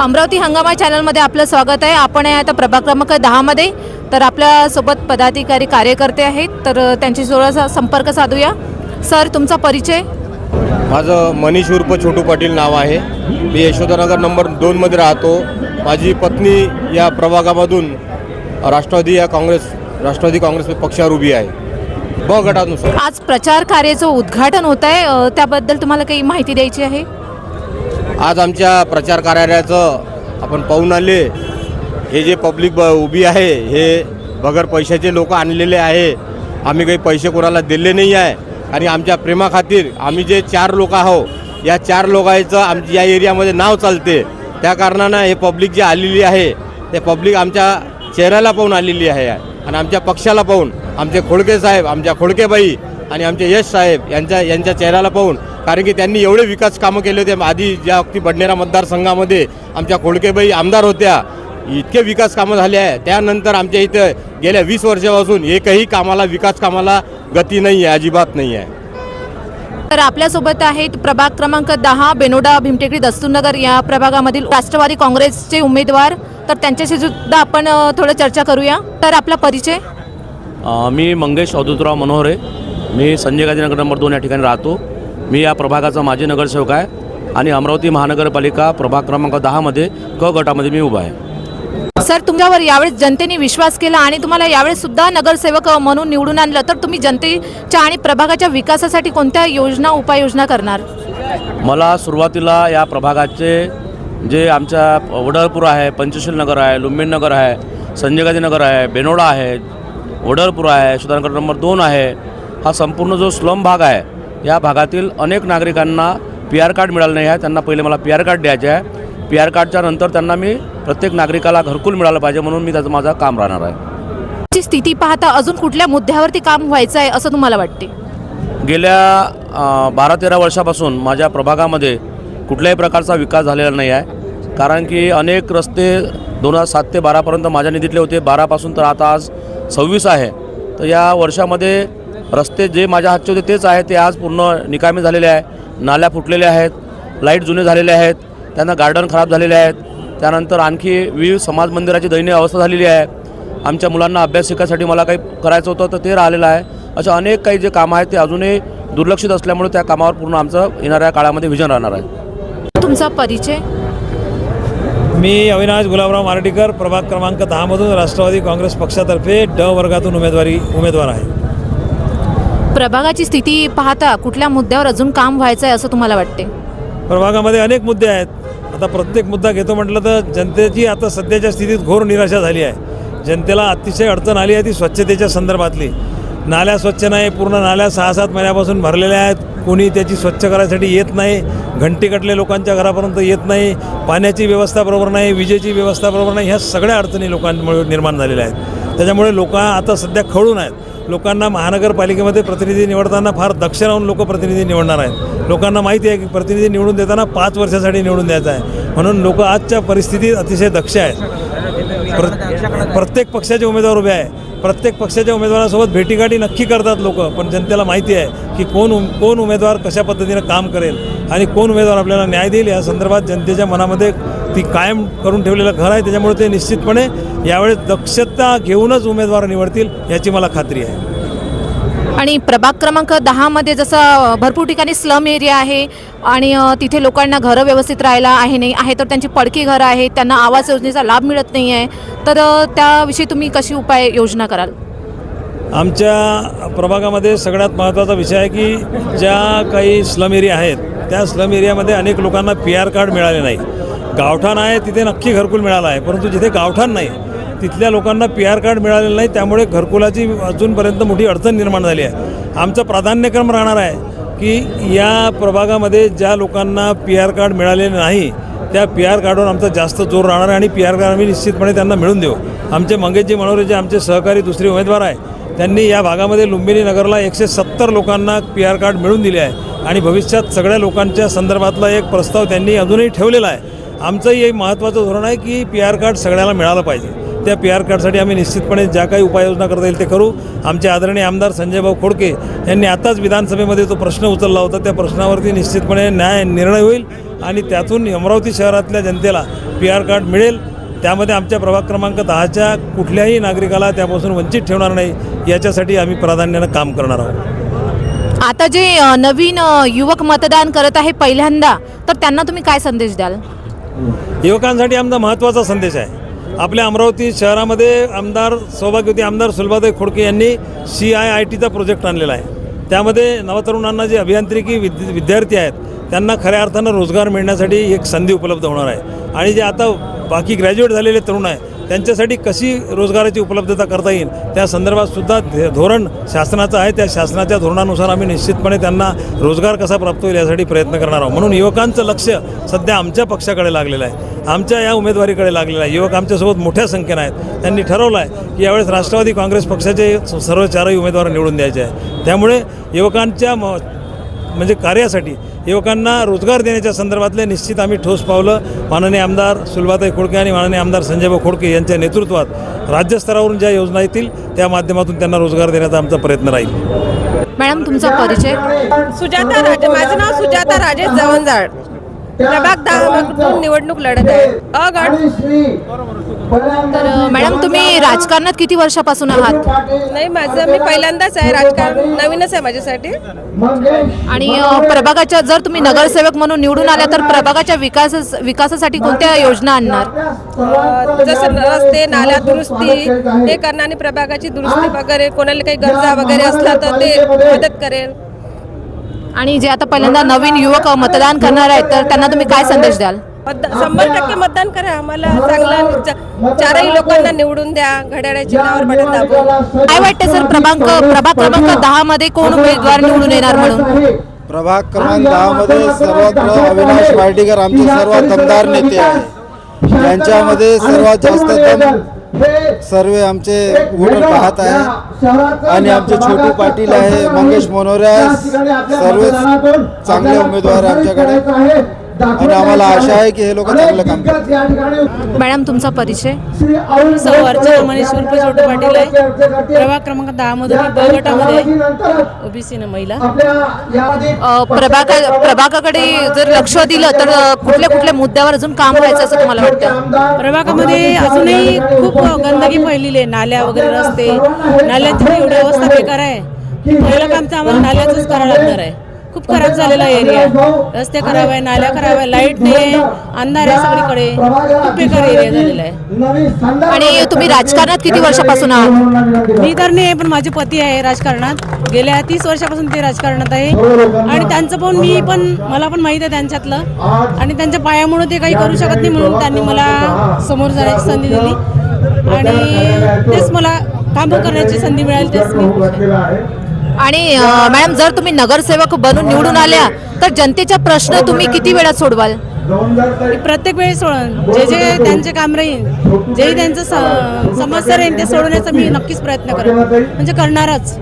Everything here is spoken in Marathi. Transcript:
अमरावती हंगामा चॅनलमध्ये आपलं स्वागत आहे. आपण आहे आता प्रभाग क्रमांक दहामध्ये. तर आपल्यासोबत पदाधिकारी कार्यकर्ते आहेत. तर त्यांची थोडासा संपर्क साधूया. सर तुमचा परिचय? माझं मनीष उर्फ छोटू पाटील नाव आहे. मी यशोधनगर नंबर दोनमध्ये राहतो. माझी पत्नी या प्रभागामधून राष्ट्रवादी या काँग्रेस राष्ट्रवादी काँग्रेस पक्षावर उभी आहे. ब गटानुसार. आज प्रचार कार्याचं उद्घाटन होत आहे त्याबद्दल तुम्हाला काही माहिती द्यायची आहे? आज आमच्या प्रचार कार्यालयाचं आपण पाहून आले. हे जे पब्लिक ब उभी आहे हे बगर पैशाचे लोक आणलेले आहे. आम्ही काही पैसे कोणाला दिले नाही आहे. आणि आमच्या प्रेमाखातीर आम्ही जे चार लोक आहो या चार लोकांचं आमच्या या एरियामध्ये नाव चालते. त्या कारणानं हे पब्लिक जे आलेली आहे ते पब्लिक आमच्या चेहऱ्याला पाहून आलेली आहे. आणि आमच्या पक्षाला पाहून आमचे खोडके साहेब आमच्या खोडकेबाई आणि आमचे यश साहेब यांच्या यांच्या चेहऱ्याला पाहून कारण की त्यांनी एवढे विकास कामं केले होते आधी ज्या वक्ती बडनेरा मतदारसंघामध्ये आमच्या खोडकेबाई आमदार होत्या इतके विकास कामं झाले आहे. त्यानंतर आमच्या इथं गेल्या वीस वर्षापासून एकही कामाला विकास कामाला गती नाही आहे अजिबात नाही आहे तर आपल्यासोबत आहेत प्रभाग क्रमांक दहा बेनोडा भीमटेकडी दस्तूरनगर. या प्रभागामधील राष्ट्रवादी काँग्रेसचे उमेदवार तर त्यांच्याशी सुद्धा आपण थोडं चर्चा करूया. तर आपला परिचय? मी मंगेश अवधूतराव मनोहरे. मी संजय गांधीनगर नंबर दोन या ठिकाणी राहतो. मी या प्रभागाचा माजी नगरसेवक आहे आणि अमरावती महानगरपालिका प्रभाग क्रमांक दहामध्ये क गटामध्ये मी उभा आहे. सर तुमच्यावर यावेळेस जनतेने विश्वास केला आणि तुम्हाला यावेळेस सुद्धा नगरसेवक म्हणून निवडून आणलं. तर तुम्ही जनतेच्या आणि प्रभागाच्या विकासासाठी कोणत्या योजना उपाययोजना करणार? मला सुरुवातीला या प्रभागाचे जे आमच्या वडळपूर आहे पंचशील नगर आहे लुंबिन नगर आहे संजय गांधी नगर आहे बेनोडा आहे वडळपूर आहे सुधारनगर नंबर दोन आहे हा संपूर्ण जो स्लम भाग आहे या भागातील अनेक नागरिकांना पी आर कार्ड मिळालं नाही आहे. त्यांना पहिले मला पी आर कार्ड द्यायचे आहे. पी आर कार्डच्या नंतर त्यांना मी प्रत्येक नागरिकाला घरकुल मिळालं पाहिजे म्हणून मी त्याचं माझं काम राहणार आहे. स्थिती पाहता अजून कुठल्या मुद्द्यावरती काम व्हायचं आहे असं तुम्हाला वाटते? गेल्या बारा तेरा वर्षापासून माझ्या प्रभागामध्ये कुठल्याही प्रकारचा विकास झालेला नाही आहे. कारण की अनेक रस्ते दोन हजार सात ते बारापर्यंत माझ्या निधीतले होते. बारापासून तर आता आज सव्वीस आहे. तर या वर्षामध्ये रस्ते जे माझ्या हातचे होते तेच आहे ते आज पूर्ण निकामी झालेले आहे नाल्या फुटलेल्या आहेत लाइट जुने झालेले आहेत त्यांना गार्डन खराब झालेले आहेत. त्यानंतर आणखी विविध समाज मंदिराची दयनीय अवस्था झालेली आहे. आमच्या मुलांना अभ्यास शिकायसाठी मला काही करायचं होतं तर ते राहिलेलं आहे. अशा अनेक काही जे कामं आहेत ते अजूनही दुर्लक्षित असल्यामुळे त्या कामावर पूर्ण आमचं येणाऱ्या काळामध्ये विजन राहणार आहे. तुमचा परिचय? मी अविनाश गुलाबराव मारडीकर प्रभाग क्रमांक दहामधून राष्ट्रवादी काँग्रेस पक्षातर्फे ड वर्गातून उमेदवारी उमेदवार आहे. प्रभागाची स्थिती पाहता कुठल्या मुद्द्यावर अजून काम व्हायचं आहे असं तुम्हाला वाटते? प्रभागामध्ये अनेक मुद्दे आहेत. आता प्रत्येक मुद्दा घेतो म्हटलं तर जनतेची आता सध्याच्या स्थितीत घोर निराशा झाली आहे. जनतेला अतिशय अडचण आली आहे ती स्वच्छतेच्या संदर्भातली. नाल्या स्वच्छ नाही पूर्ण नाल्या सहा सात महिन्यापासून भरलेल्या आहेत. कोणी त्याची स्वच्छ करायसाठी येत नाही. घंटीकटले लोकांच्या घरापर्यंत येत नाही. पाण्याची व्यवस्था बरोबर नाही विजेची व्यवस्था बरोबर नाही. ह्या सगळ्या अडचणी लोकांमुळे निर्माण झालेल्या आहेत. त्याच्यामुळे लोक आता सध्या खळून आहेत. लोकांना महानगरपालिकेमध्ये प्रतिनिधी निवडताना फार दक्ष राहून लोक प्रतिनिधी निवडणार आहेत. लोकांना माहिती आहे की प्रतिनिधी निवडून देताना पाच वर्षासाठी निवडून द्यायचा आहे. म्हणून लोक आजच्या परिस्थितीत अतिशय दक्ष आहेत. प्र प्रत्येक पक्षाचे उमेदवार उभे आहे. प्रत्येक पक्षाच्या उमेदवारासोबत भेटीगाठी नक्की करतात लोक पण जनतेला माहिती आहे की कोण उम कोण उमेदवार कशा पद्धतीनं काम करेल आणि कोण उमेदवार आपल्याला न्याय देईल या संदर्भात जनतेच्या मनामध्ये ती कायम करून ठेवलेलं घर आहे. त्याच्यामुळे ते निश्चितपणे यावेळेस दक्षता घेऊनच उमेदवार निवडतील याची मला खात्री आहे. आणि प्रभाग क्रमांक दहामध्ये जसं भरपूर ठिकाणी स्लम एरिया आहे आणि तिथे लोकांना घरं व्यवस्थित राहायला आहे नाही आहे तर त्यांची पडकी घरं आहेत त्यांना आवास योजनेचा लाभ मिळत नाही आहे. तर त्याविषयी तुम्ही कशी उपाय योजना कराल? आमच्या प्रभागामध्ये सगळ्यात महत्त्वाचा विषय आहे की ज्या काही स्लम एरिया आहेत त्या स्लम एरियामध्ये अनेक लोकांना पी आर कार्ड मिळाले नाही. गावठाण आहे तिथे नक्की घरकुल मिळालं आहे परंतु जिथे गावठाण नाही तिथल्या लोकांना पी आर कार्ड मिळालेलं नाही त्यामुळे घरकुलाची अजूनपर्यंत मोठी अडचण निर्माण झाली आहे. आमचा प्राधान्यक्रम राहणार आहे की या प्रभागामध्ये ज्या लोकांना पी आर कार्ड मिळालेले नाही त्या पी आर कार्डवर आमचा जास्त जोर राहणार आहे आणि पी आर कार्ड आम्ही निश्चितपणे त्यांना मिळून देऊ. आमचे मंगेशजी मनोरे जे आमचे सहकारी दुसरे उमेदवार आहे त्यांनी या भागामध्ये लुंबिनी नगरला एकशे सत्तर लोकांना पी आर कार्ड मिळून दिले आहे आणि भविष्यात सगळ्या लोकांच्या संदर्भातला एक प्रस्ताव त्यांनी अजूनही ठेवलेला आहे. आमचंही हे महत्त्वाचं धोरण आहे की पी आर कार्ड सगळ्याला मिळालं पाहिजे. त्या पी आर कार्डसाठी आम्ही निश्चितपणे ज्या काही उपाययोजना करता येईल ते करू. आमचे आदरणीय आमदार संजयभाऊ खोडके यांनी आताच विधानसभेमध्ये तो प्रश्न उचलला होता त्या प्रश्नावरती निश्चितपणे न्याय निर्णय होईल आणि त्यातून अमरावती शहरातल्या जनतेला पी आर कार्ड मिळेल. त्यामध्ये आमच्या प्रभाग क्रमांक दहाच्या कुठल्याही नागरिकाला त्यापासून वंचित ठेवणार नाही याच्यासाठी आम्ही प्राधान्यानं काम करणार आहोत. आता जे नवीन युवक मतदान करत आहे पहिल्यांदा तर त्यांना तुम्ही काय संदेश द्याल? युवकांसाठी आमचा महत्त्वाचा संदेश आहे. आपल्या अमरावती शहरामध्ये आमदार सौभाग्यवती आमदार सुलभाताई खोडके यांनी सी आय आय टीचा प्रोजेक्ट आणलेला आहे. त्यामध्ये नवतरुणांना जे अभियांत्रिकी विद्य विद्यार्थी आहेत त्यांना खऱ्या अर्थानं रोजगार मिळण्यासाठी एक संधी उपलब्ध होणार आहे. आणि जे आता बाकी ग्रॅज्युएट झालेले तरुण आहे त्यांच्यासाठी कशी रोजगाराची उपलब्धता करता येईल? त्या संदर्भात सुद्धा धोरण शासनाचं आहे. त्या शासनाच्या धोरणानुसार आम्ही निश्चितपणे त्यांना रोजगार कसा प्राप्त होईल यासाठी प्रयत्न करणार आहोत. म्हणून युवकांचं लक्ष सध्या आमच्या पक्षाकडे लागलेलं आहे. आमच्या या उमेदवारीकडे लागलेलं आहे. युवक आमच्यासोबत मोठ्या संख्येनं आहेत. त्यांनी ठरवलं आहे की यावेळेस राष्ट्रवादी काँग्रेस पक्षाचे सर्व चारही उमेदवार निवडून द्यायचे आहे त्यामुळे युवकांच्या म म्हणजे कार्यासाठी युवकांना रोजगार देण्याच्या संदर्भातले निश्चित आम्ही ठोस पावलं. माननीय आमदार सुलभाताई खोडके आणि माननीय आमदार संजयभाऊ खोडके यांच्या नेतृत्वात राज्यस्तरावरून ज्या योजना येतील त्या माध्यमातून त्यांना रोजगार देण्याचा आमचा प्रयत्न राहील. मॅडम तुमचा परिचय? सुजाता राजे माझं नाव सुजाता राजेश जवंजाळ. प्रभाग दहा निवडणूक लढत आहे. अ गट तर मॅडम तुम्ही राजकारणात किती वर्षापासून आहात? नाही माझं मी पहिल्यांदाच आहे राजकारण नवीनच आहे माझ्यासाठी. आणि प्रभागाच्या जर तुम्ही नगरसेवक म्हणून निवडून आल्या तर प्रभागाच्या विकास विकासासाठी कोणत्या योजना आणणार? जसं रस्ते नाल्या दुरुस्ती हे करणार आणि प्रभागाची दुरुस्ती वगैरे कोणाला काही गरजा वगैरे असला तर ते मदत करेल. आणि जे आता पहिल्यांदा नवीन युवक मतदान करणार आहेत तर त्यांना तुम्ही काय संदेश द्याल? शंभर टक्के मतदान करा. आम्हाला चांगलं चारही लोकांना निवडून द्या. घड्याळ्या चिन्हावर बटन दाबून. काय वाटतं सर प्रभाग प्रभाग क्रमांक दहा मध्ये कोण उमेदवार निवडून येणार म्हणून? प्रभाग क्रमांक दहामध्ये सर्वत्र अविनाश पार्टीकर आमचे सर्वात दमदार नेते आहे यांच्यामध्ये सर्वात जास्त दम सर्व आमचे वोटर पाहत आहे आणि आमचे छोटू पाटील आहे मंगेश मनोरे आहे सर्व चांगले उमेदवार आमच्याकडे आणि आम्हाला आशा आहे की हे लोक चांगलं काम मॅडम तुमचा परिचय? सौ अर्चना मनीष उर्फ छोटे पाटील आहे. प्रभाग क्रमांक दहा मधून ब गटामध्ये ओबीसी न महिला. प्रभागा प्रभागाकडे जर लक्ष दिलं तर कुठल्या कुठल्या मुद्द्यावर अजून काम व्हायचं असं तुम्हाला वाटतं? प्रभागामध्ये अजूनही खूप गंदगी फैलेली आहे. नाल्या वगैरे रस्ते. नाल्यांची एवढी अवस्था बेकार आहे. पहिलं काम तर आम्हाला नाल्याचंच करावं लागणार आहे. खूप खराब झालेला एरिया रस्ते खराब आहे नाल्या खराब आहे लाइट नाही आहे अंधार आहे सगळीकडे. खूप बेकार एरिया झालेला आहे. आणि तुम्ही राजकारणात किती वर्षापासून आहात? मी तर नाही आहे पण माझे पती आहे राजकारणात. गेल्या तीस वर्षापासून ते राजकारणात आहे. आणि त्यांचं पण मी पण मला पण माहीत आहे त्यांच्यातलं. आणि त्यांच्या पायामुळे ते काही करू शकत नाही म्हणून त्यांनी मला समोर जाण्याची संधी दिली. आणि तेच मला कामं करण्याची संधी मिळाली तेच मी. आणि मॅडम जर तुम्ही नगरसेवक बनून निवडून आल्या तर जनतेचा प्रश्न तुम्ही किती वेळात सोडवाल? प्रत्येक वेळी सोडून जे जे त्यांचे काम राहील जे त्यांचं समस्या राहील ते सोडवण्याचा मी नक्कीच प्रयत्न करेन. म्हणजे करणारच.